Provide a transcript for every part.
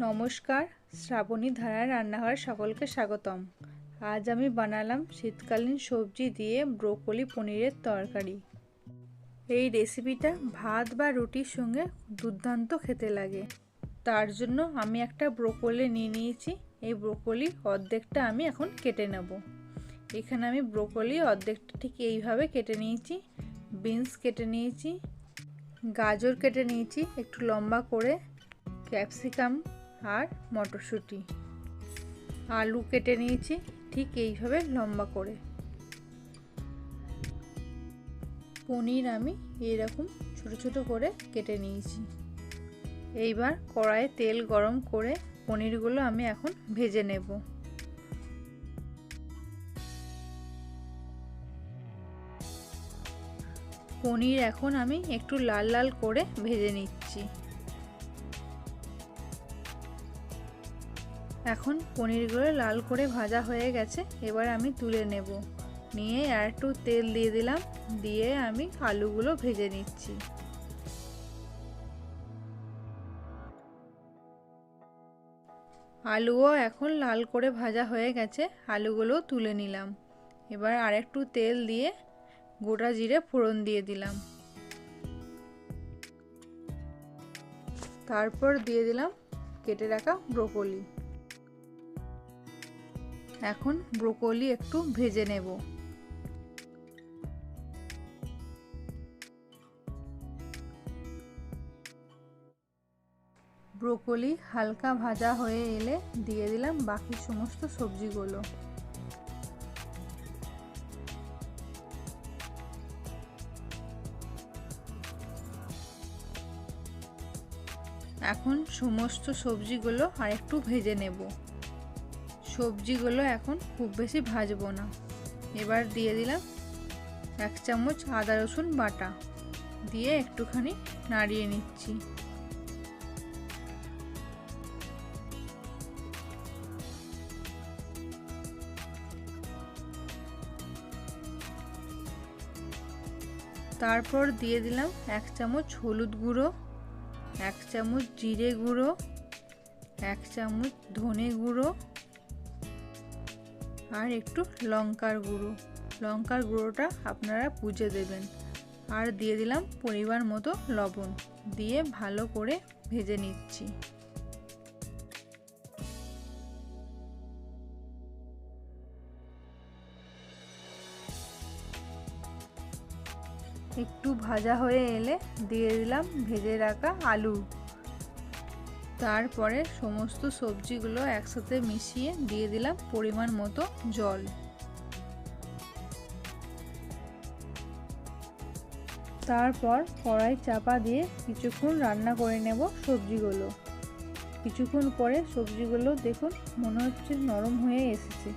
নমস্কার, শ্রাবণী ধারার রান্নাঘরে সকলকে স্বাগতম। আজ আমি বানালাম শীতকালীন সবজি দিয়ে ব্রোকলি পনিরের তরকারি। এই রেসিপিটা ভাত বা রুটির সঙ্গে দুর্দান্ত খেতে লাগে। তার জন্য আমি একটা ব্রোকলি নিয়ে নিয়েছি। এই ব্রোকলি অর্ধেকটা আমি এখন কেটে নেব। এখানে আমি ব্রোকলি অর্ধেকটা ঠিক এইভাবে কেটে নিয়েছি। বিনস কেটে নিয়েছি। গাজর কেটে নিয়েছি একটু লম্বা করে। ক্যাপসিকাম আর মটরশুঁটি। আলু কেটে নিয়েছি, ঠিক এইভাবে লম্বা করে। পনির আমি এরকম ছোট ছোট করে কেটে নিয়েছি। এইবার কড়াইয়ে তেল গরম করে পনিরগুলো আমি এখন ভেজে নেব। পনির এখন আমি একটু লাল লাল করে ভেজে নিচ্ছি। এখন পনিরগুলো লাল করে ভাজা হয়ে গেছে, এবার আমি তুলে নেব। নিয়ে আর একটু তেল দিয়ে দিলাম, দিয়ে আমি আলুগুলো ভেজে নিচ্ছি। আলুও এখন লাল করে ভাজা হয়ে গেছে, আলুগুলো তুলে নিলাম। এবার আর একটু তেল দিয়ে গোটা জিরে ফোড়ন দিয়ে দিলাম। তারপর দিয়ে দিলাম কেটে রাখা ব্রোকলি। এখন ব্রোকলি একটু ভেজে নেব। ব্রোকলি হালকা ভাজা হয়ে এলে দিয়ে দিলাম বাকি সমস্ত সবজিগুলো। এখন সমস্ত সবজিগুলো আর একটু ভেজে নেব। সবজিগুলো এখন খুব বেশি ভাজবো না। এবার দিয়ে দিলাম এক চামচ আদা রসুন বাটা। দিয়ে একটুখানি নাড়িয়ে নিচ্ছি। তারপর দিয়ে দিলাম এক চামচ হলুদ গুঁড়ো, এক চামচ জিরে গুঁড়ো, এক চামচ ধনে গুঁড়ো আর একটু লঙ্কার গুঁড়ো। লঙ্কার গুঁড়োটা আপনারা পুজে দেবেন। আর দিয়ে দিলাম পরিমাণ মতো লবণ। দিয়ে ভালো করে ভেজে নিচ্ছি। একটু ভাজা হয়ে এলে দিয়ে দিলাম ভেজে রাখা আলু। তারপরে সমস্ত সবজিগুলো একসাথে মিশিয়ে দিয়ে দিলাম পরিমাণ মতো জল। তারপর কড়াই চাপা দিয়ে কিছুক্ষণ রান্না করে নেব সবজিগুলো। কিছুক্ষণ পরে সবজিগুলো দেখুন মনে হচ্ছে নরম হয়ে এসেছে।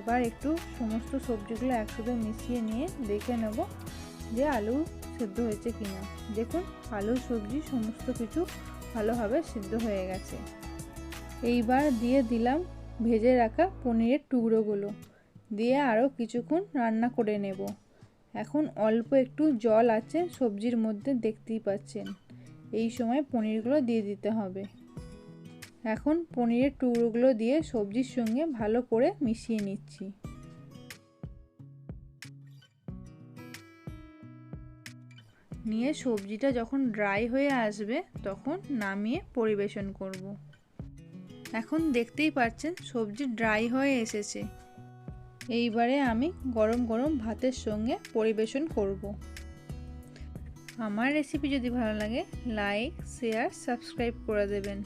এবার একটু সমস্ত সবজিগুলো একসাথে মিশিয়ে নিয়ে দেখে নেব যে আলু সেদ্ধ হয়েছে কিনা। দেখুন, আলু, সবজি, সমস্ত কিছু ভালোভাবে সিদ্ধ হয়ে গেছে। এইবার দিয়ে দিলাম ভেজে রাখা পনিরের টুকরোগুলো। দিয়ে আরও কিছুক্ষণ রান্না করে নেব। এখন অল্প একটু জল আছে, সবজির মধ্যে দেখতেই পাচ্ছেন। এই সময় পনিরগুলো দিয়ে দিতে হবে। এখন পনিরের টুকরোগুলো দিয়ে সবজির সঙ্গে ভালো করে মিশিয়ে নিচ্ছি। নিয়ে সবজিটা যখন ড্রাই হয়ে আসবে, তখন নামিয়ে পরিবেশন করব। এখন দেখতেই পাচ্ছেন, সবজি ড্রাই হয়ে এসেছে এইবারে আমি গরম গরম ভাতের সঙ্গে পরিবেশন করব। আমার রেসিপি যদি ভালো লাগে লাইক শেয়ার সাবস্ক্রাইব করে দেবেন